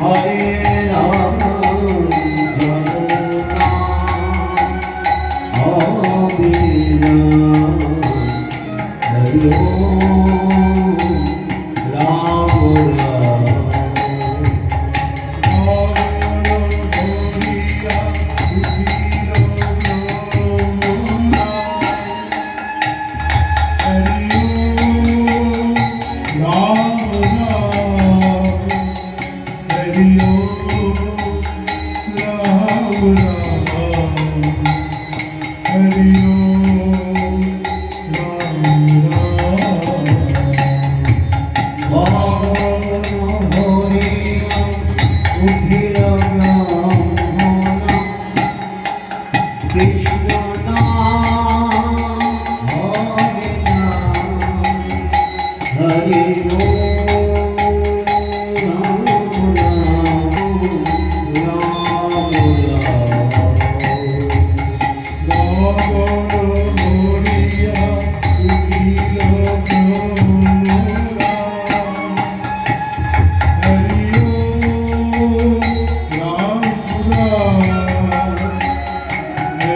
হরে Ram.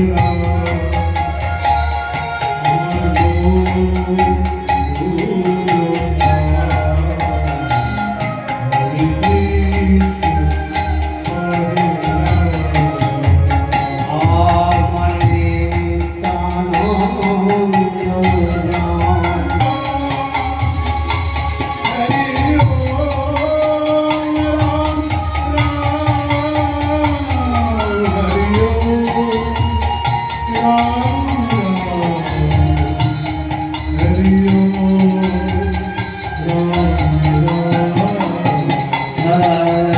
Shiva.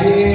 Hare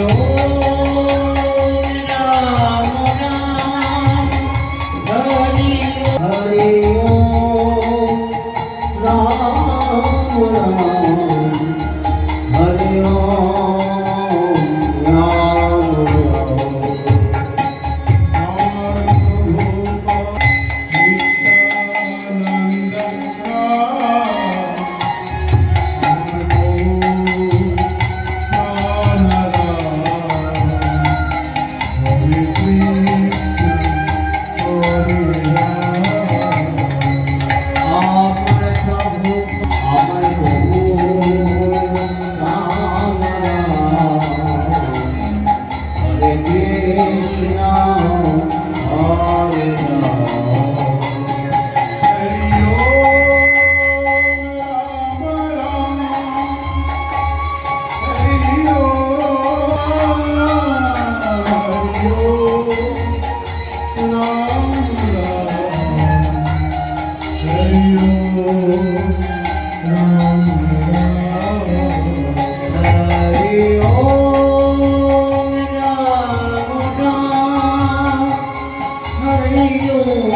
Hare Om,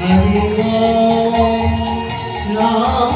Hare Om, Ram.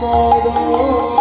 প্রিয়